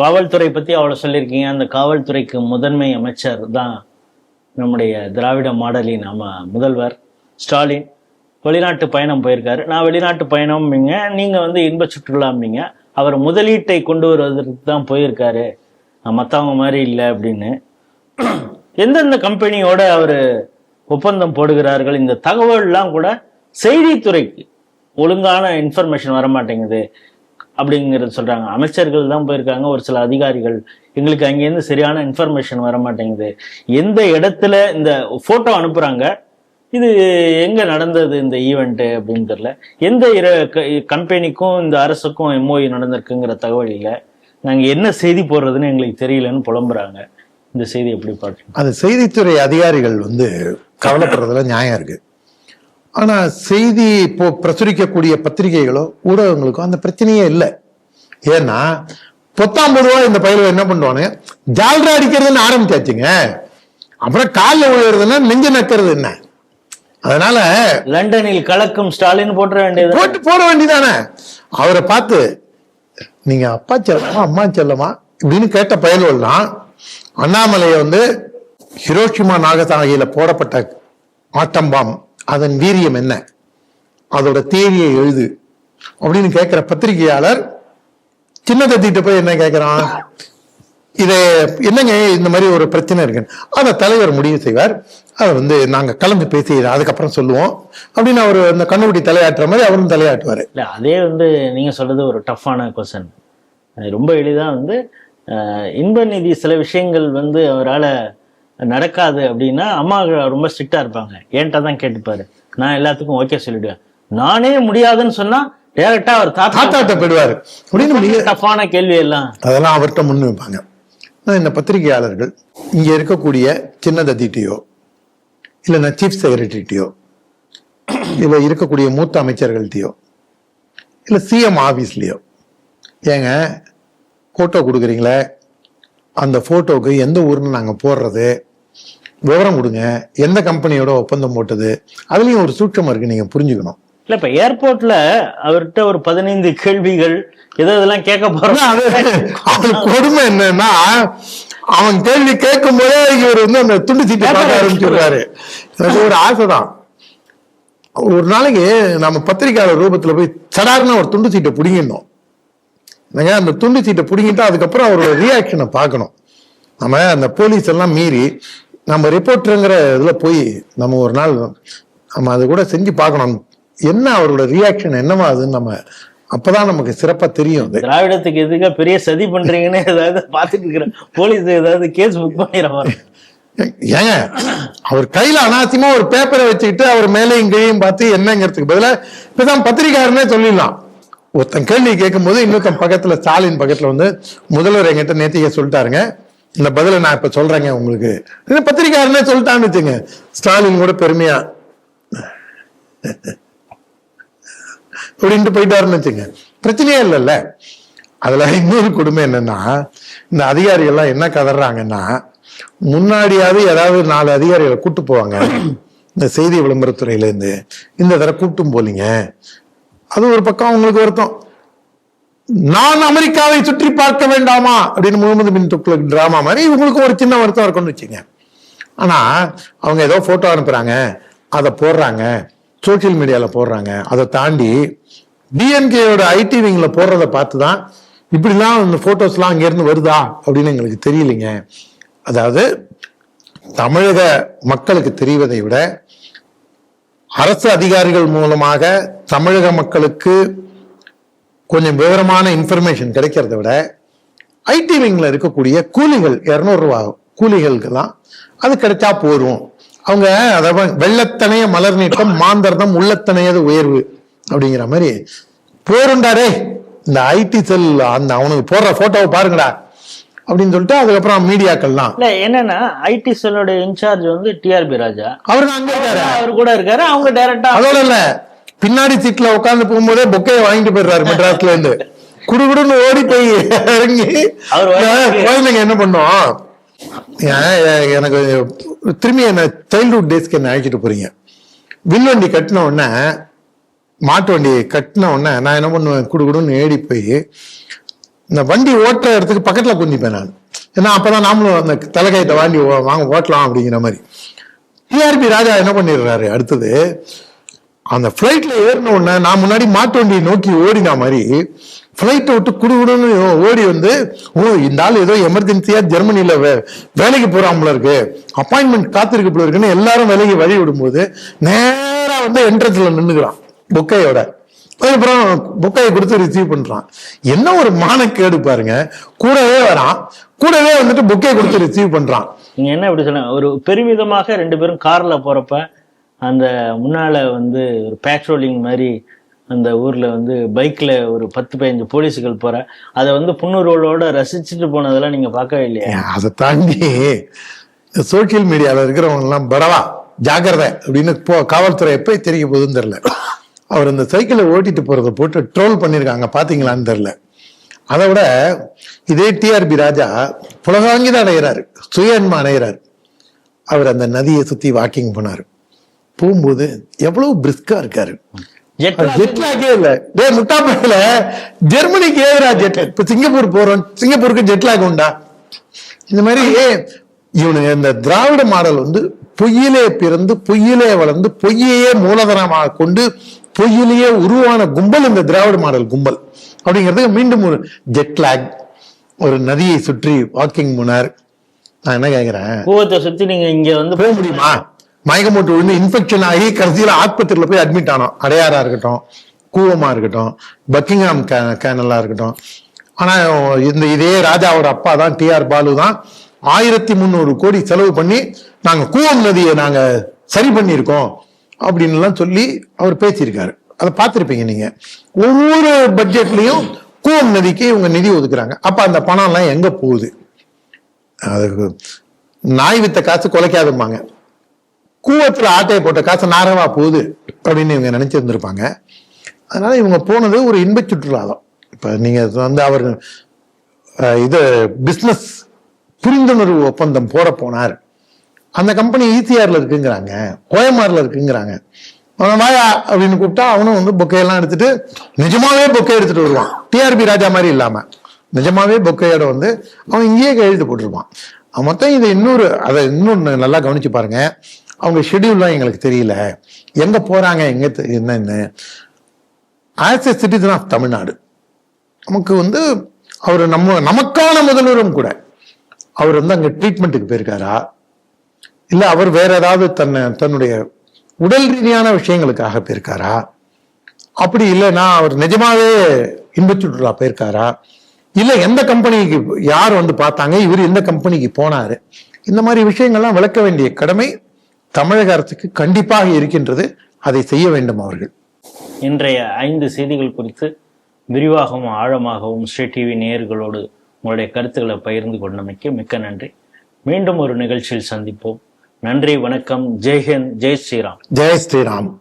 காவல்துறை பத்தி அவ்வளவு சொல்லியிருக்கீங்க. அந்த காவல்துறைக்கு முதன்மை அமைச்சர் தான் நம்முடைய திராவிட மாடலின் நம்ம முதல்வர் ஸ்டாலின். வெளிநாட்டு பயணம் போயிருக்காரு. நான் வெளிநாட்டு பயணம்ங்க. நீங்க வந்து இன்ப சுற்றுலாம்பிங்க அவர் முதலீட்டை கொண்டு வருவதற்கு தான் போயிருக்காரு. மற்றவங்க மாதிரி இல்லை அப்படின்னு. எந்தெந்த கம்பெனியோட அவர் ஒப்பந்தம் போடுகிறார்கள் இந்த தகவல்லாம் கூட செய்தித்துறைக்கு ஒழுங்கான இன்ஃபர்மேஷன் வர மாட்டேங்குது அப்படிங்கிறது சொல்றாங்க. அமைச்சர்கள் தான் போயிருக்காங்க. ஒரு சில அதிகாரிகள். எங்களுக்கு அங்கேருந்து சரியான இன்ஃபர்மேஷன் வர மாட்டேங்குது எந்த இடத்துல இந்த போட்டோ அனுப்புறாங்க? இது எங்க நடந்தது இந்த ஈவெண்ட்டு அப்படின்னு தெரியல. எந்த இர கம்பெனிக்கும் இந்த அரசுக்கும் எம்ஓஇ நடந்திருக்குங்கிற தகவல் இல்லை. நாங்கள் என்ன செய்தி போடுறதுன்னு எங்களுக்கு தெரியலன்னு புலம்புறாங்க. இந்த செய்தி எப்படி பார்க்குறீங்க அந்த செய்தித்துறை அதிகாரிகள் வந்து கவலைப்படுறதுல நியாயம் இருக்குது ஆனா செய்தி இப்போ பிரசுரிக்கக்கூடிய பத்திரிகைகளோ ஊடகங்களுக்கோ அந்த பிரச்சனையே இல்லை. ஏன்னா பொத்தாம் பொதுவா இந்த பயில என்ன பண்ணுவானு ஜால்ரா அடிக்கிறதுன்னு ஆரம்பிச்சாச்சுங்க. அப்புறம் காலில் விழுறதுன்னா நெஞ்சு நக்கிறது என்ன? அதனால லண்டனில் கலக்கும் ஸ்டாலின் போட்டுற வேண்டியது. போட்டு போட வேண்டியதானே? அவரை பார்த்து நீங்க அப்பா செல்லமா அம்மா செல்லமா? இப்படின்னு கேட்ட பயல்கள்லாம் அண்ணாமலையை வந்து ஹிரோஷிமா நாகசாகியில போடப்பட்ட ஆட்டம்பாம் அதன் வீரியம் என்ன? அதோட தேதியை எழுது. அப்படின்னு கேட்கிற பத்திரிகையாளர் சின்ன தத்திட்டு போய் என்ன கேட்கிறான்? இது என்னங்க இந்த மாதிரி ஒரு பிரச்சனை இருக்கு? அதை தலைவர் முடிவு செய்வார். அதை வந்து நாங்க கலந்து பேசி அதுக்கப்புறம் சொல்லுவோம். அப்படின்னு அவர் அந்த கண்ணுக்குட்டி தலையாட்டுற மாதிரி அவரும் தலையாட்டுவார். இல்லை அதே வந்து நீங்க சொல்றது ஒரு டஃப்பான கொஸ்டின் ரொம்ப எளிதாக வந்து இன்ப நிதி சில விஷயங்கள் வந்து அவரால் நடக்காது அப்படின்னா அம்மா ரொம்ப ஸ்ட்ரிக்டா இருப்பாங்க. என்கிட்ட தான் கேட்டுப்பாரு. நான் எல்லாத்துக்கும் ஓகே சொல்லிடுவேன். நானே முடியாதுன்னு சொன்னா டேரக்டா அவர் தாத்தா தாத்தாட்ட போயிடுவாரு. அப்படின்னு மிக டஃப்பான கேள்வி எல்லாம் அதெல்லாம் அவர்கிட்ட முன் வைப்பாங்க. இந்த பத்திரிகையாளர்கள் இங்க இருக்கக்கூடிய சின்ன தத்திட்டியோ இல்லைன்னா சீஃப் செக்ரட்டரிட்டியோ இல்ல இருக்கக்கூடிய மூத்த அமைச்சர்கள்ட்டையோ இல்ல சிஎம் ஆபீஸ்லயோ ஏங்க போட்டோ கொடுக்குறீங்களே? அந்த போட்டோவுக்கு எந்த ஊர்னு நாங்க போடுறது? விவரம் கொடுங்க. எந்த கம்பெனியோட ஒப்பந்தம் போட்டது? அதுலயும் ஒரு சூட்சம் இருக்கு நீங்க புரிஞ்சுக்கணும். இல்ல இப்ப ஏர்போர்ட்ல அவர்கிட்ட ஒரு பதினைந்து கேள்விகள் ஏதோ இதெல்லாம் கேட்க போறோம். கொடுமை என்னன்னா அவன் கேள்வி கேட்கும் போதே இவர் வந்து அந்த துண்டு சீட்டை பார்க்க ஆரம்பிச்சிடுறாரு. எனக்கு ஒரு ஆசைதான் ஒரு நாளைக்கு நம்ம பத்திரிக்கையாளர் ரூபத்துல போய் சடார்னு ஒரு துண்டு சீட்டை பிடிங்கிடணும். என்னங்க அந்த துண்டு சீட்டை பிடிங்கிட்டா அதுக்கப்புறம் அவரோட ரியாக்ஷனை பார்க்கணும். நம்ம அந்த போலீஸ் எல்லாம் மீறி நம்ம ரிப்போர்ட்டருங்கிற இதுல போய் நம்ம ஒரு நாள் நம்ம அது கூட செஞ்சு பார்க்கணும். என்ன அவரோட ரியாக்ஷன் என்னவா அதுன்னு நம்ம அப்பதான் நமக்கு சிறப்பா தெரியும் திராவிடத்துக்கு எதுக்கா பெரிய சதி பண்றீங்கன்னு ஏதாவது பார்த்துட்டு இருக்கிறேன் போலீஸ் ஏதாவது கேஸ் புக் பண்ணிடுறாங்க ஏங்க அவர் கையில அனாவசியமா ஒரு பேப்பரை வச்சுக்கிட்டு அவர் மேலையும் கீழையும் பார்த்து என்னங்கிறதுக்கு பதிலா இப்பதான் பத்திரிக்காரனே சொல்லிடலாம். ஒருத்தன் கேள்வி கேட்கும்போது இன்னொருத்தன் பக்கத்துல ஸ்டாலின் பக்கத்துல வந்து முதல்வர் என்கிட்ட நேத்திக்க சொல்லிட்டாருங்க. இந்த பதிலை நான் இப்ப சொல்றேங்க உங்களுக்கு. இது பத்திரிக்காரனே சொல்லிட்டான்னு வச்சுங்க. ஸ்டாலின் கூட பெருமையா. அப்படின்ட்டு போயிட்டாருன்னு வச்சுங்க. பிரச்சனையே இல்லைல்ல. அதுல இன்னொரு கொடுமை என்னன்னா இந்த அதிகாரிகள்லாம் என்ன கதறாங்கன்னா முன்னாடியாவது ஏதாவது நாலு அதிகாரிகளை கூட்டு போவாங்க. இந்த செய்தி விளம்பரத்துறையில இருந்து இந்த தடவை கூட்டும் போலீங்க. அது ஒரு பக்கம் அவங்களுக்கு வருத்தம். நான் அமெரிக்காவை சுற்றி பார்க்க வேண்டாமா? அப்படின்னு முகமது பின் துக்ளக் டிராமா மாதிரி இவங்களுக்கு ஒரு சின்ன வருத்தம் இருக்கும்னு வச்சுங்க ஆனா அவங்க ஏதோ போட்டோ அனுப்புறாங்க அதை போடுறாங்க சோஷியல் மீடியால போடுறாங்க. அதை தாண்டி டிஎன்கேயோட ஐடி விங்ல போடுறத பார்த்து தான் இப்படிலாம் இந்த போட்டோஸ்லாம் அங்கேருந்து வருதா? அப்படின்னு எங்களுக்கு தெரியலைங்க. அதாவது தமிழக மக்களுக்கு தெரிவதை விட அரசு அதிகாரிகள் மூலமாக தமிழக மக்களுக்கு கொஞ்சம் விவரமான இன்ஃபர்மேஷன் கிடைக்கிறத விட ஐடி விங்ல இருக்கக்கூடிய கூலிகள் இரநூறுவா கூலிகளுக்கெல்லாம் அது கிடைச்சா போதும். அவங்க அதாவது வெள்ளத்தனைய மலர் நீட்டம் மாந்தர்தம் உள்ளத்தனையது உயர்வு அப்படிங்கிற மாதிரி போருண்டாரே இந்த ஐடி செல் அந்த அவனுக்கு போடுற போட்டோவை பாருங்கடா அப்படின்னு சொல்லிட்டு அதுக்கப்புறம் மீடியாக்கள்லாம். இல்ல என்னன்னா ஐடி செல்லோட இன்சார்ஜ் வந்து டிஆர்பி ராஜா. அவரு அங்க இருக்காரு. அவர் கூட இருக்காரு அவங்க டைரக்டா அதோட இல்ல. பின்னாடி சீட்ல உட்கார்ந்து போகும்போதே பொக்கையை வாங்கிட்டு போயிடுறாரு மெட்ராஸ்ல இருந்து. குடுகுடுன்னு ஓடி போய் இறங்கி குழந்தைங்க என்ன பண்ணோம் எனக்கு திரும்பி என்ன சைல்ட்ஹுட் டேஸ்க்கு என்ன அழைச்சிட்டு போறீங்க? வில்வண்டி கட்டின உடனே மாட்டு வண்டி கட்டின உடனே நான் என்ன பண்ணுவேன்? குடுகுடுன்னு ஏடி போய் இந்த வண்டி ஓட்டுற இடத்துக்கு பக்கத்துல குந்திப்பேன் நான். ஏன்னா அப்பதான் நாமளும் அந்த தலைகாயத்தை வாங்கி வாங்க ஓட்டலாம் அப்படிங்கிற மாதிரி. டிஆர்பி ராஜா என்ன பண்ணிடுறாரு? அடுத்தது அந்த ஃப்ளைட்ல ஏறின உடனே நான் முன்னாடி மாட்டு வண்டியை நோக்கி ஓடின மாதிரி ஃப்ளைட்டை விட்டு குடுகுடுன்னு ஓடி வந்து ஓ இந்த ஆள் ஏதோ எமர்ஜென்சியா ஜெர்மனியில வே- வேலைக்கு போறாமல இருக்கு. அப்பாயின்மெண்ட் காத்திருக்கு போல இருக்குன்னு எல்லாரும் வேலைக்கு வழி விடும்போது நேரா வந்து என்ட்ரன்ஸ்ல நின்னுக்கிறான் புக்கையோட. அதுக்கப்புறம் புக்கையை கொடுத்து ரிசீவ் பண்றான். என்ன ஒரு மானக்கேடு பாருங்க. கூடவே வரான். கூடவே வந்துட்டு புக்கை கொடுத்து ரிசீவ் பண்றான். நீங்க என்ன இப்படி சொல்லுங்க? ஒரு பெருமிதமாக ரெண்டு பேரும் கார்ல போறப்ப அந்த முன்னால் வந்து ஒரு பேட்ரோலிங் மாதிரி அந்த ஊரில் வந்து பைக்கில் ஒரு பத்து பதினஞ்சு போலீஸுகள் போகிற அதை வந்து புன்னுருவலோட ரசிச்சுட்டு போனதெல்லாம் நீங்கள் பார்க்கவே இல்லையா? அதை தாண்டி சோசியல் மீடியாவில் இருக்கிறவங்கலாம் பரவா ஜாக்கிரதை அப்படின்னு போ காவல்துறை எப்போ தெரிய போகுதுன்னு தெரில அவர் இந்த சைக்கிளை ஓட்டிட்டு போகிறத போட்டு ட்ரோல் பண்ணியிருக்காங்க பார்த்தீங்களான்னு தெரில அதை விட இதே டிஆர்பி ராஜா புலகாங்கிதான் அடைகிறாரு சுயன்மா அடைகிறார் அவர் அந்த நதியை சுற்றி வாக்கிங் போனார். போகும்போது எவ்வளவு பிரிஸ்கா இருக்காரு. ஜெட் ஜெட்லாக்கே இல்ல. டேய் முட்டா பையில ஜெர்மனிக்கு ஏதுடா ஜெட் இப்ப சிங்கப்பூர் போறோம். சிங்கப்பூருக்கு ஜெட்லாக் உண்டா? இந்த மாதிரி இவனுங்க இந்த திராவிட மாடல் வந்து பொய்யிலே பிறந்து பொய்யிலே வளர்ந்து பொய்யையே மூலதனமாக கொண்டு பொய்யிலேயே உருவான கும்பல் இந்த திராவிட மாடல் கும்பல். அப்படிங்கிறதுக்கு மீண்டும் ஒரு ஜெட்லாக் ஒரு நதியை சுற்றி வாக்கிங் போனார். நான் என்ன கேக்குறேன்? கூவத்தை சுத்தி நீங்க இங்க வந்து போக முடியுமா? மயக்கம் போட்டு விழுந்து இன்ஃபெக்ஷன் ஆகி கடைசியில் ஆஸ்பத்திரியில் போய் அட்மிட் ஆனோம் அடையாரா இருக்கட்டும் கூவமா இருக்கட்டும் பக்கிங்ஹாம் கே- கேனலா இருக்கட்டும். ஆனா இந்த இதே ராஜாவோட அப்பா தான் டிஆர் பாலு தான் ஆயிரத்தி முந்நூறு கோடி செலவு பண்ணி நாங்க கூவம் நதியை நாங்க சரி பண்ணியிருக்கோம் அப்படின்லாம் சொல்லி அவர் பேசியிருக்காரு. அதை பார்த்துருப்பீங்க நீங்க. ஒவ்வொரு பட்ஜெட்லையும் கூவம் நதிக்கு இவங்க நிதி ஒதுக்குறாங்க. அப்ப அந்த பணம் எல்லாம் எங்க போகுது? அதுக்கு நாய் வித்த காசு குலைக்காதும்பாங்க. கூவத்தில் ஆட்டையை போட்ட காசு நாரவா போகுது அப்படின்னு இவங்க நினைச்சிருந்திருப்பாங்க. அதனால இவங்க போனது ஒரு இன்ப சுற்றுலாதான். இப்போ நீங்கள் வந்து அவர் இது பிஸ்னஸ் புரிந்துணர்வு ஒப்பந்தம் போட போனார். அந்த கம்பெனி ஈசிஆரில் இருக்குங்கிறாங்க ஓஎம்ஆர்ல இருக்குங்கிறாங்க. வாயா அப்படின்னு கூப்பிட்டா அவனும் வந்து பொக்கையெல்லாம் எடுத்துட்டு நிஜமாவே பொக்கை எடுத்துட்டு வருவான். டிஆர்பி ராஜா மாதிரி இல்லாமல் நிஜமாவே பொக்கையோட வந்து அவன் இங்கேயே கையெழுத்து போட்டிருப்பான். அவன் மொத்தம் இதை இன்னொரு அதை இன்னொன்று நல்லா கவனிச்சு பாருங்கள் அவங்க ஷெடியூல்லாம் எங்களுக்கு தெரியல. எங்கே போகிறாங்க எங்கே என்னன்னு. As a citizen of Tamil Nadu நமக்கு வந்து அவர் நம்ம நமக்கான முதல்வரும் கூட அவர் வந்து அங்கே ட்ரீட்மெண்ட்டுக்கு போயிருக்காரா? இல்லை அவர் வேற ஏதாவது தன்னை தன்னுடைய உடல் ரீதியான விஷயங்களுக்காக போயிருக்காரா? அப்படி இல்லைன்னா அவர் நிஜமாவே இன்பச் சுற்றுலா போயிருக்காரா? இல்லை எந்த கம்பெனிக்கு யார் வந்து பார்த்தாங்க? இவர் எந்த கம்பெனிக்கு போனாரு? இந்த மாதிரி விஷயங்கள்லாம் விளக்க வேண்டிய கடமை தமிழக அரசுக்கு கண்டிப்பாக இருக்கின்றது அதை செய்ய வேண்டும் அவர்கள். இன்றைய ஐந்து செய்திகள் குறித்து விரிவாகவும் ஆழமாகவும் ஸ்ரீ டிவி நேயர்களோடு உங்களுடைய கருத்துக்களை பகிர்ந்து கொண்டமைக்கு மிக்க நன்றி. மீண்டும் ஒரு நிகழ்ச்சியில் சந்திப்போம். நன்றி வணக்கம். ஜெய்ஹிந்த் ஜெய் ஸ்ரீராம். ஜெய் ஸ்ரீராம்.